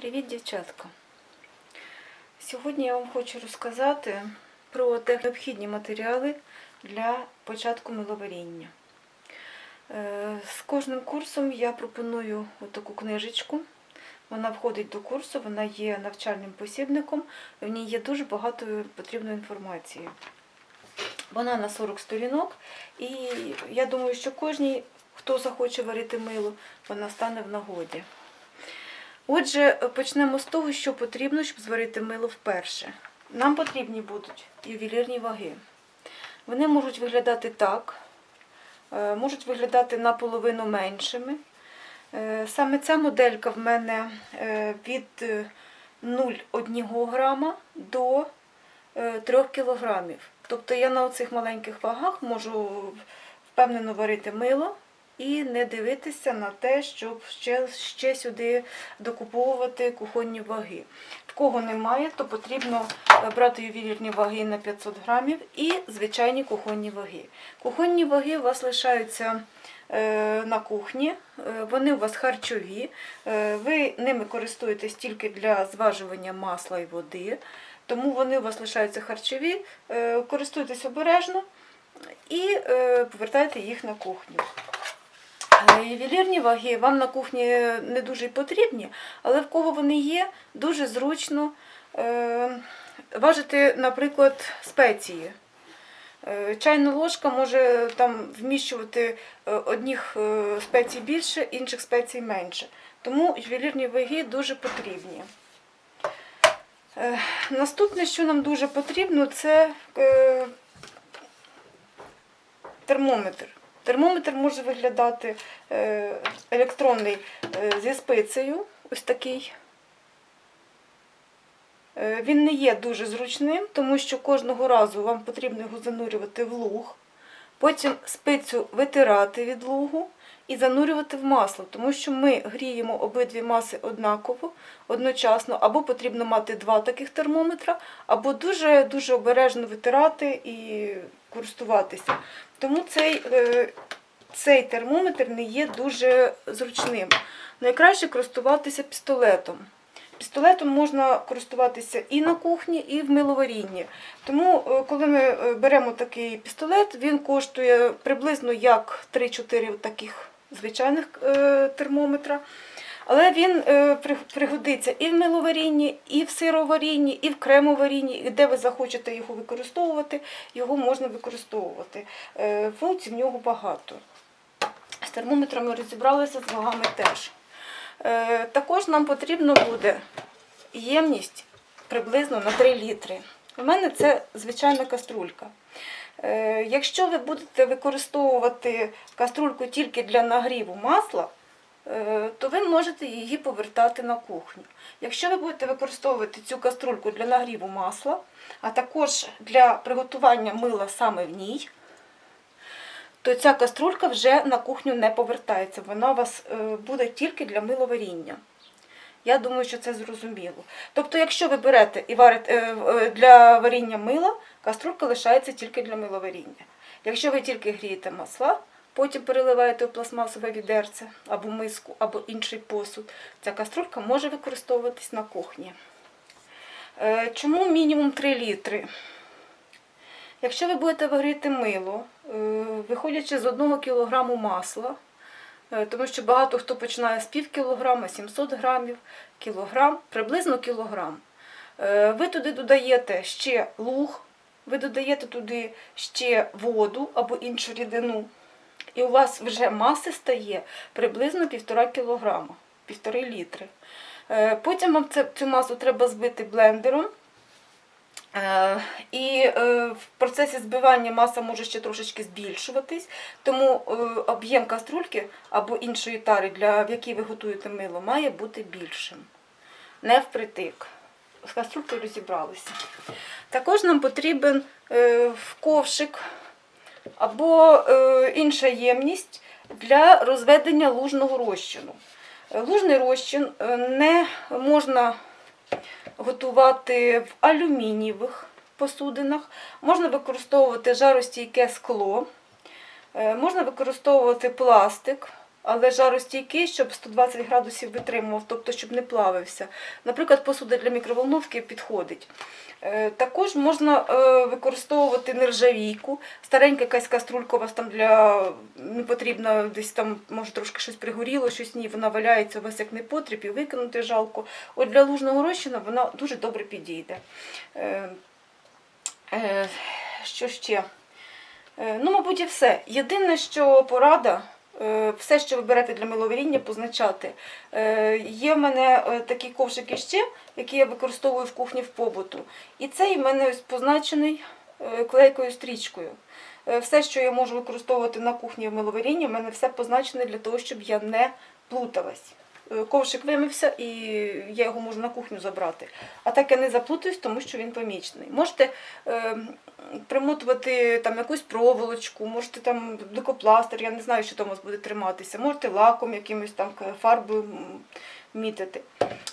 Привіт, дівчатка! Сьогодні я вам хочу розказати про те необхідні матеріали для початку миловаріння. Е, З кожним курсом я пропоную таку книжечку. Вона входить до курсу, вона є навчальним посібником, в ній є дуже багато потрібної інформації. Вона на 40 сторінок, і я думаю, що кожній, хто захоче варити мило, вона стане в нагоді. Отже, почнемо з того, що потрібно, щоб зварити мило вперше. Нам потрібні будуть ювелірні ваги. Вони можуть виглядати так, е, можуть виглядати наполовину меншими. Е, Саме ця моделька в мене е, від е, 0,1 грама до е, 3 кілограмів. Тобто я на оцих маленьких вагах можу впевнено варити мило і не дивитися на те, щоб ще, ще сюди докуповувати кухонні ваги. В кого немає, то потрібно брати ювелірні ваги на 500 грамів і звичайні кухонні ваги. Кухонні ваги у вас лишаються е, на кухні, е, вони у вас харчові, е, ви ними користуєтесь тільки для зважування масла і води, тому вони у вас лишаються харчові, користуйтесь обережно і повертайте їх на кухню. Ювелірні ваги вам на кухні не дуже потрібні, але в кого вони є, дуже зручно е, важити, наприклад, спеції. Е, Чайна ложка може там вміщувати е, одних спецій більше, інших спецій менше. Тому ювелірні ваги дуже потрібні. Наступне, що нам дуже потрібно, це термометр. Термометр може виглядати е, електронний е, зі спицею, ось такий. Е, Він не є дуже зручним, тому що кожного разу вам потрібно його занурювати в луг, потім спицю витирати від лугу і занурювати в масло, тому що ми гріємо обидві маси однаково, одночасно, або потрібно мати два таких термометра, або дуже дуже обережно витирати і користуватися. Тому цей, е, цей термометр не є дуже зручним. Найкраще користуватися пістолетом. Пістолетом можна користуватися і на кухні, і в миловарінні. Тому, е, коли ми е, беремо такий пістолет, він коштує приблизно як 3-4 таких звичайних термометра. Але він е, при- пригодиться і в миловарінні, і в сироварінні, і в кремоварінні, і де ви захочете його використовувати, його можна використовувати. Е, Функцій в нього багато. З термометрами розібралися, з вагами теж. Е, Також нам потрібно буде ємність приблизно на 3 літри. У мене це звичайна каструлька. Якщо ви будете використовувати каструльку тільки для нагріву масла, то ви можете її повертати на кухню. Якщо ви будете використовувати цю каструльку для нагріву масла, а також для приготування мила саме в ній, то ця каструлька вже на кухню не повертається. Вона у вас е, буде тільки для миловаріння. Я думаю, що це зрозуміло. Тобто, якщо ви берете і варите е, е, для варіння мила, каструлька лишається тільки для миловаріння. Якщо ви тільки грієте масла, потім переливаєте у пластмасове відерце або миску, або інший посуд, ця каструлька може використовуватись на кухні. Е, Чому мінімум 3 літри? Якщо ви будете варити мило, е, виходячи з 1 кг масла, е, тому що багато хто починає з пів кілограма, 700 грамів, кілограм, приблизно кілограм. Ви туди додаєте ще луг, ви додаєте туди ще воду або іншу рідину, і у вас вже маси стає приблизно 1,5 кілограма, 1,5 літри. Е, Потім вам цю масу треба збити блендером. Е, І е, в процесі збивання маса може ще трошечки збільшуватись, тому об'єм каструльки або іншої тари, в якій ви готуєте мило, має бути більшим. Не впритик. З каструлькою розібралися. Також нам потрібен ковшик або е, інша ємність для розведення лужного розчину. Е, Лужний розчин е, не можна готувати в алюмінієвих посудинах, можна використовувати жаростійке скло, можна використовувати пластик, але жаростійкий, щоб 120 градусів витримував, тобто щоб не плавився. Наприклад, посуда для мікроволновки підходить. Е, Також можна е, використовувати нержавійку. Старенька якась каструлька у вас там для не потрібна, десь там може трошки щось пригоріло, щось ні, вона валяється у вас як непотріб і викинути жалко. От для лужного розчину вона дуже добре підійде. Е, Що ще? Ну, мабуть, і все. Єдине, що порада, все, що ви берете для миловаріння, позначати. Е, Є в мене е, такі ковшики ще, які я використовую в кухні в побуту. І цей в мене позначений е, клейкою стрічкою. Е, Все, що я можу використовувати на кухні в миловарінні, в мене все позначене для того, щоб я не плуталась. Ковшик вимився і я його можу на кухню забрати. А так я не заплутаюсь, тому що він помічений. Можете е, примотувати там якусь проволочку, можете там лейкопластир, я не знаю, що там у вас буде триматися, можете лаком якимось там фарбою мітити.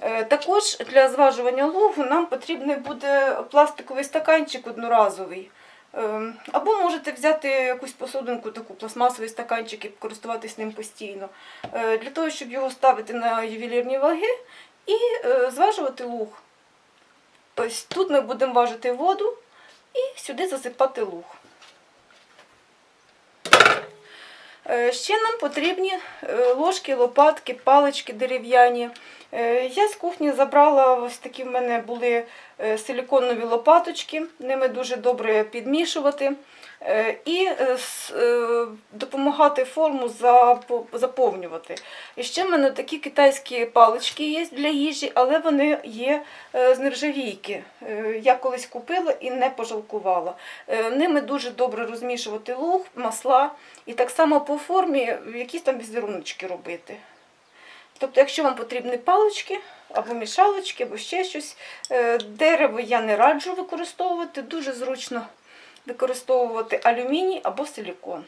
Е, Також для зважування лугу нам потрібний буде пластиковий стаканчик одноразовий. Ем, Або можете взяти якусь посудинку, таку пластмасовий стаканчик і користуватись ним постійно. Е, Для того, щоб його ставити на ювелірні ваги і е, зважувати луг. Ось тут ми будемо важити воду і сюди засипати луг. Е, Ще нам потрібні е, ложки, лопатки, палички дерев'яні. Е, Я з кухні забрала ось такі в мене були е, силіконові лопаточки, ними дуже добре підмішувати е, і е, е, допомагати форму заповнювати. І ще в мене такі китайські палички є для їжі, але вони є е, з нержавійки. Е, Я колись купила і не пожалкувала. Е, Ними дуже добре розмішувати луг, масла і так само по формі якісь там візеруночки робити. Тобто, якщо вам потрібні палички або мішалочки, або ще щось, е, дерево я не раджу використовувати, дуже зручно використовувати алюміній або силікон.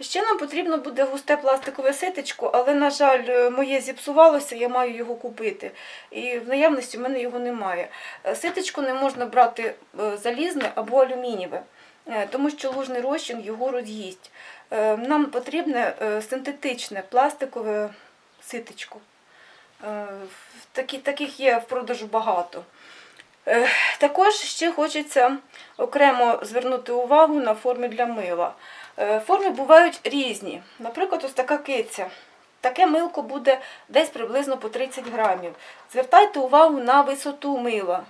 Ще нам потрібно буде густе пластикове ситечко, але, на жаль, е, моє зіпсувалося, я маю його купити. І в наявності в мене його немає. Е, Ситечко не можна брати е, залізне або алюмінієве, тому що лужний розчин його роз'їсть. Нам потрібне синтетичне пластикове ситечко. Таких є в продажу багато. Е, Також ще хочеться окремо звернути увагу на форми для мила. Е, Форми бувають різні. Наприклад, ось така киця. Таке милко буде десь приблизно по 30 грамів. Звертайте увагу на висоту мила.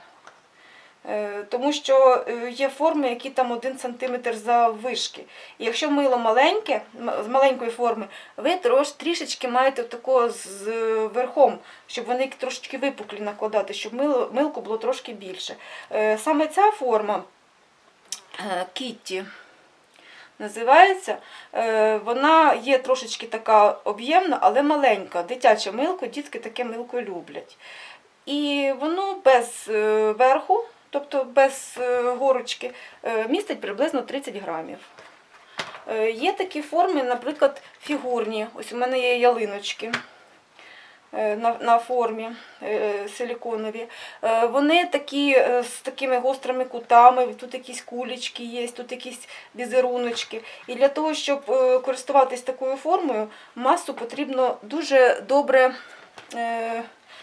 Е, Тому що е, є форми, які там 1 см заввишки. І якщо мило маленьке, з маленької форми, ви трош, трішечки маєте такого з верхом, щоб вони трошечки випуклі накладати, щоб милко було трошки більше. Е, Саме ця форма Кітті називається, вона є трошечки така об'ємна, але маленька. Дитяче милко, дітки таке милко люблять. І воно без верху, тобто без е, горочки, е, містить приблизно 30 грамів. Е, Є такі форми, наприклад, фігурні. Ось у мене є ялиночки на, формі силіконові. Вони такі з такими гострими кутами, тут якісь кулечки є, тут якісь візеруночки. І для того, щоб користуватись такою формою, масу потрібно дуже добре.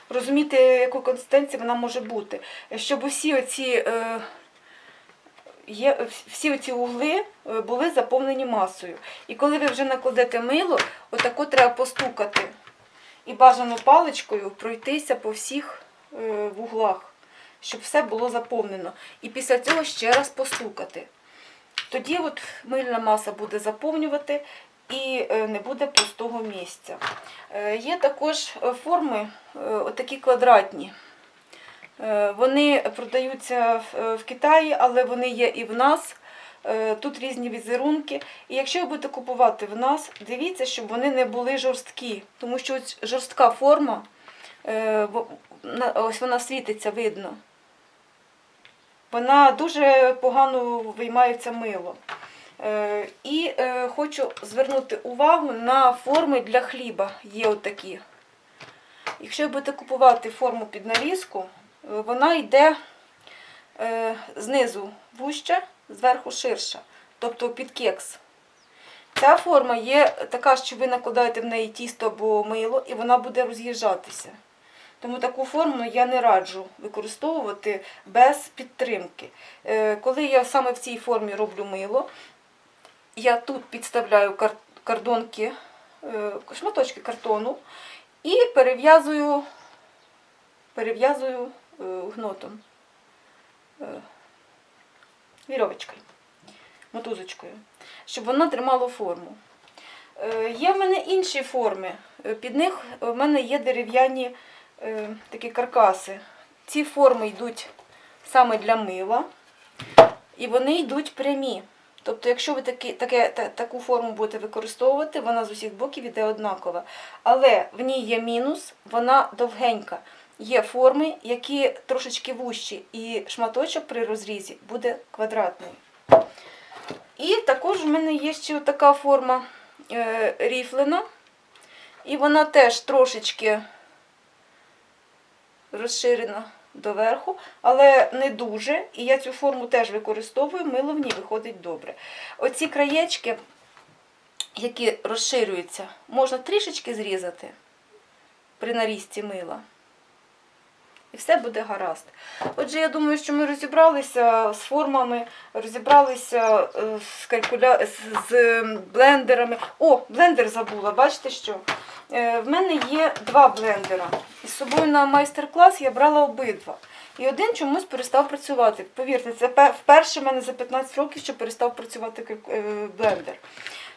Розуміти, якої консистенції вона може бути, щоб усі оці е, є, всі оці угли е, були заповнені масою. І коли ви вже накладете мило, отако треба постукати і бажано паличкою пройтися по всіх е, вуглах, щоб все було заповнено. І після цього ще раз постукати. Тоді от мильна маса буде заповнювати і е, не буде пустого місця. Е, Є також е, форми, отакі квадратні. Вони продаються в- Китаї, але вони є і в нас. Тут різні візерунки. І якщо ви будете купувати в нас, дивіться, щоб вони не були жорсткі, тому що жорстка форма, ось вона світиться, видно. Вона дуже погано виймається мило. Е, І е, хочу звернути увагу на форми для хліба. Є отакі. Якщо ви будете купувати форму під нарізку, вона йде е, знизу вужча, зверху ширша, тобто під кекс. Ця форма є така, що ви накладаєте в неї тісто або мило, і вона буде роз'їжджатися. Тому таку форму я не раджу використовувати без підтримки. Коли я саме в цій формі роблю мило, я тут підставляю кар- кордонки, е, шматочки картону і перев'язую, перев'язую е, гнотом, е, вірьовочкою, мотузочкою, щоб воно тримало форму. Є в мене інші форми. Під них в мене є дерев'яні такі каркаси. Ці форми йдуть саме для мила, і вони йдуть прямі. Тобто, якщо ви такі, таке, та, таку форму будете використовувати, вона з усіх боків іде однакова. Але в ній є мінус, вона довгенька. Є форми, які трошечки вущі, і шматочок при розрізі буде квадратний. І також в мене є ще така форма е, ріфлена. І вона теж трошечки розширена доверху, але не дуже. І я цю форму теж використовую, мило в ній виходить добре. Оці краєчки, які розширюються, можна трішечки зрізати при нарізці мила. І все буде гаразд. Отже, я думаю, що ми розібралися з формами, розібралися е, з, калькуля... з- з блендерами. О, блендер забула, бачите що? Е, В мене є два блендера. Із собою на майстер-клас я брала обидва. І один чомусь перестав працювати. Повірте, це вперше в мене за 15 років, що перестав працювати е, блендер.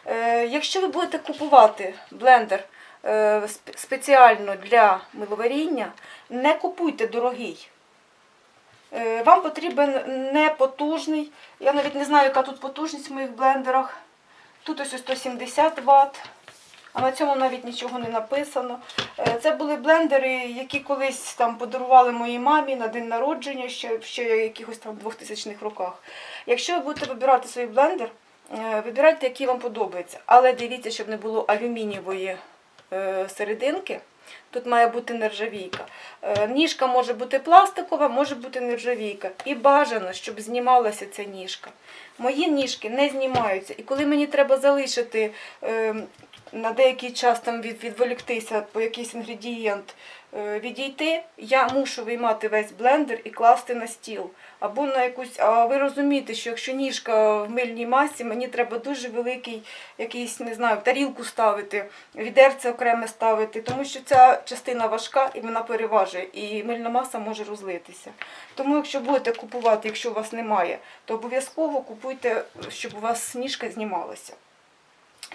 Е, Якщо ви будете купувати блендер спеціально для миловаріння, не купуйте дорогий. Вам потрібен не потужний. Я навіть не знаю, яка тут потужність в моїх блендерах. Тут ось 170 Вт, а на цьому навіть нічого не написано. Е, Це були блендери, які колись там подарували моїй мамі на день народження ще, ще якихось там 2000-х роках. Якщо ви будете вибирати свій блендер, е, вибирайте, який вам подобається. Але дивіться, щоб не було алюмінієвої е, серединки. Тут має бути нержавійка. Ніжка може бути пластикова, може бути нержавійка. І бажано, щоб знімалася ця ніжка. Мої ніжки не знімаються. І коли мені треба залишити е, на деякий час там від, відволіктися по якийсь інгредієнт, е, відійти, я мушу виймати весь блендер і класти на стіл. Або на якусь. А ви розумієте, що якщо ніжка в мильній масі, мені треба дуже великий якийсь, не знаю, тарілку ставити, відерце окреме ставити, тому що ця частина важка і вона переважує, і мильна маса може розлитися. Тому, якщо будете купувати, якщо у вас немає, то обов'язково купуйте, щоб у вас ніжка знімалася.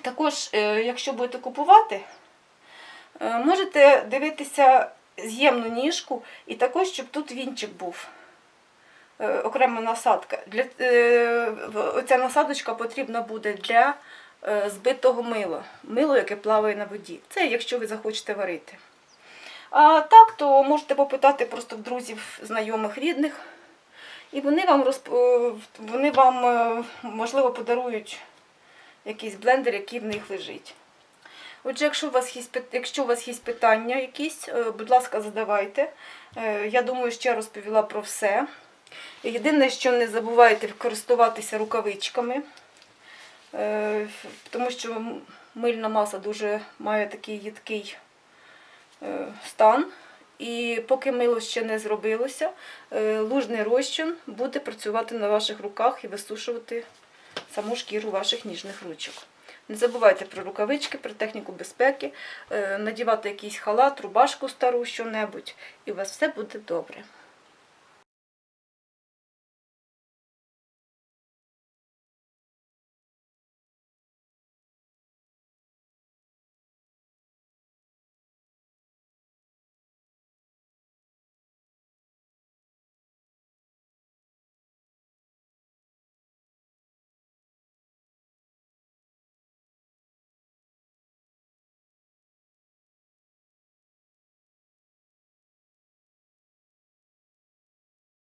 Також, е, якщо будете купувати, е, можете дивитися з'ємну ніжку і також, щоб тут вінчик був. Е, Окрема насадка. Для, оця насадочка потрібна буде для збитого мила. Мило, яке плаває на воді. Це якщо ви захочете варити. А так, то можете попитати просто в друзів, знайомих, рідних. І вони вам розп... вони вам, можливо, подарують якийсь блендер, який в них лежить. Отже, якщо у вас є, якщо у вас є питання якісь, е, будь ласка, задавайте. Е, Я думаю, що я розповіла про все. Єдине, що не забувайте користуватися рукавичками, е, тому що мильна маса дуже має такий їдкий стан. І поки мило ще не зробилося, лужний розчин буде працювати на ваших руках і висушувати саму шкіру ваших ніжних ручок. Не забувайте про рукавички, про техніку безпеки, е, надівати якийсь халат, рубашку стару, що-небудь, і у вас все буде добре.